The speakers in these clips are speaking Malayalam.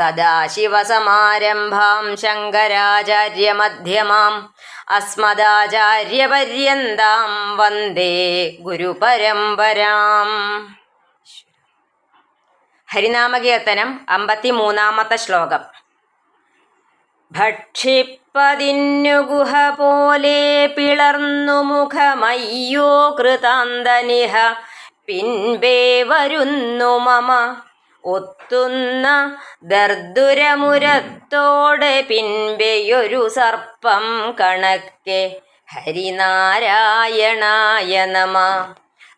സദാശിവസമാരംഭാം ശങ്കരാചാര്യമധ്യമാം. അസ്മദാചാര്യപര്യന്താം വന്ദേ ഗുരുപരമ്പരാം. ഹരിനാമകീർത്തനം അമ്പത്തിമൂന്നാമത്തെ ശ്ലോകം. ഭക്ഷിപ്പതിന്നു ഗുഹ പോലെ പിളർന്നു മുഖമയ്യോ കൃതാന്തനിഹ. പിൻപേ വരുന്നു മമ ഒത്തുന്ന ദർദുരമുരത്തോടെ പിൻപെയൊരു സർപ്പം കണക്കെ. ഹരിനാരായണായ നമ.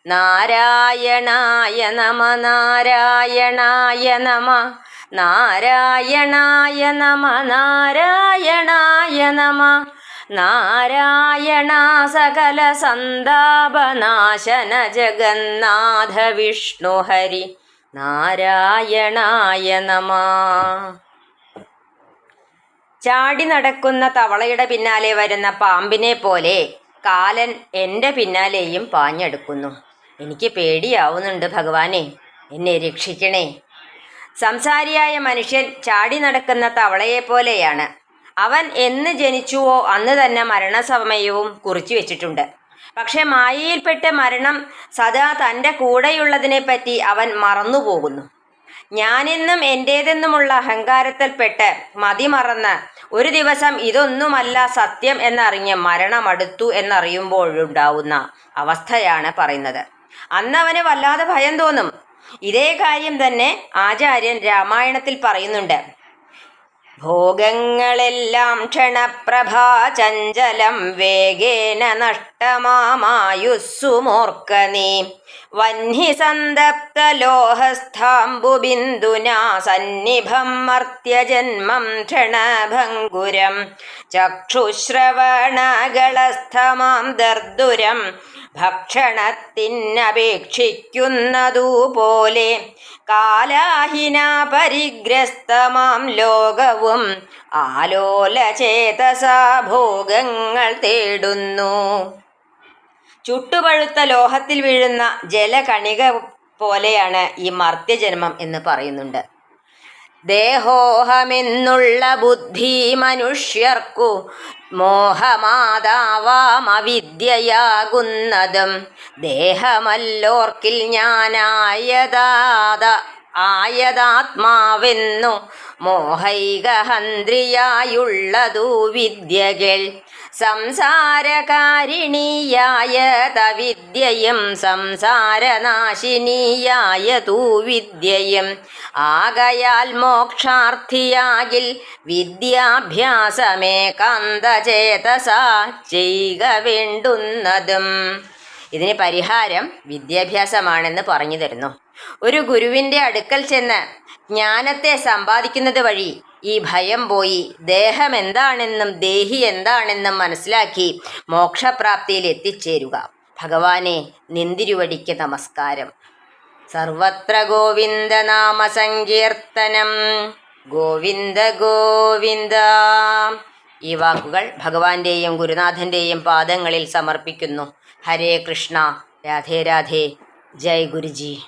നാരായണായ നമ നാരായണായ നമ. നാരായണായ നമ നാരായണായ നമ. നാരായണ സകല സന്താപനാശന ജഗന്നാഥ വിഷ്ണു ഹരി. നാരായണായ നമ. ചാടി നടക്കുന്ന തവളയുടെ പിന്നാലെ വരുന്ന പാമ്പിനെ പോലെ കാലൻ എന്റെ പിന്നാലെയും പാഞ്ഞെടുക്കുന്നു. എനിക്ക് പേടിയാവുന്നുണ്ട് ഭഗവാനെ എന്നെ രക്ഷിക്കണേ. സംസാരിയായ മനുഷ്യൻ ചാടി നടക്കുന്ന തവളയെ പോലെയാണ്. അവൻ എന്ന് ജനിച്ചുവോ അന്ന് തന്നെ മരണസമയവും കുറിച്ചു വെച്ചിട്ടുണ്ട്. പക്ഷെ മായയിൽപ്പെട്ട് മരണം സദാ തന്റെ കൂടെയുള്ളതിനെപ്പറ്റി അവൻ മറന്നുപോകുന്നു. ഞാനെന്നും എന്റേതെന്നുമുള്ള അഹങ്കാരത്തിൽപ്പെട്ട് മതിമറന്ന് ഒരു ദിവസം ഇതൊന്നുമല്ല സത്യം എന്നറിഞ്ഞ് മരണമടുത്തു എന്നറിയുമ്പോഴുണ്ടാവുന്ന അവസ്ഥയാണ് പറയുന്നത്. അന്നവന് വല്ലാതെ ഭയം തോന്നും. ഇതേ കാര്യം തന്നെ ആചാര്യൻ രാമായണത്തിൽ പറയുന്നുണ്ട്. ഭോഗങ്ങളെല്ലാം ക്ഷണപ്രഭാ ചഞ്ചലം വേഗേന നഷ്ടമാമായുസ്സുമോർക്ക നീ വഹ്നി സന്തപ്ത ലോഹസ്ഥാംബുബിന്ദുനാ സന്നിഭം മർത്യജന്മം ക്ഷണഭംഗുരം. ചക്ഷുശ്രവണകളസ്ഥമാം ദർദുരം ഭക്ഷണത്തിനപേക്ഷിക്കുന്നതുപോലെ. കാലാഹിന പരിഗ്രസ്തമാം ലോകവും ആലോലചേതസാ ഭോഗങ്ങൾ തേടുന്നു. ചുട്ടുപഴുത്ത ലോഹത്തിൽ വീഴുന്ന ജലകണിക പോലെയാണ് ഈ മർത്യജന്മം എന്ന് പറയുന്നുണ്ട്. ദേഹോഹമെന്നുള്ള ബുദ്ധി മനുഷ്യർക്കു മോഹമാതാവാം അവിദ്യയാകുന്നതും. ദേഹമല്ലോർക്കിൽ ഞാനായതാത ആയതാത്മാവെന്നു മോഹൈകഹന്ത്രിയായുള്ളതു വിദ്യകൾ. സംസാരകാരിണിയായ തവിദ്യയും സംസാരനാശിനിയായ തൂ വിദ്യയും. ആകയാൽ മോക്ഷാർത്ഥിയാകിൽ വിദ്യാഭ്യാസമേകാന്തചേതസ ചെയ്യുക വേണ്ടുന്നതും ഇതിന് പരിഹാരം വിദ്യാഭ്യാസമാണെന്ന് പറഞ്ഞു തരുന്നു. ഒരു ഗുരുവിന്റെ അടുക്കൽ ചെന്ന് ജ്ഞാനത്തെ സമ്പാദിക്കുന്നത് വഴി ഈ ഭയം പോയി ദേഹം എന്താണെന്നും ദേഹി എന്താണെന്നും മനസ്സിലാക്കി മോക്ഷപ്രാപ്തിയിൽ എത്തിച്ചേരുക. ഭഗവാനെ നിന്തിരുവടിക്ക് നമസ്കാരം. സർവത്ര ഗോവിന്ദനാമ സങ്കീർത്തനം. ഗോവിന്ദ ഗോവിന്ദ. ഈ വാക്കുകൾ ഭഗവാന്റെയും ഗുരുനാഥന്റെയും പാദങ്ങളിൽ സമർപ്പിക്കുന്നു. ഹരേ കൃഷ്ണ രാധേ രാധേ. ജയ് ഗുരുജി.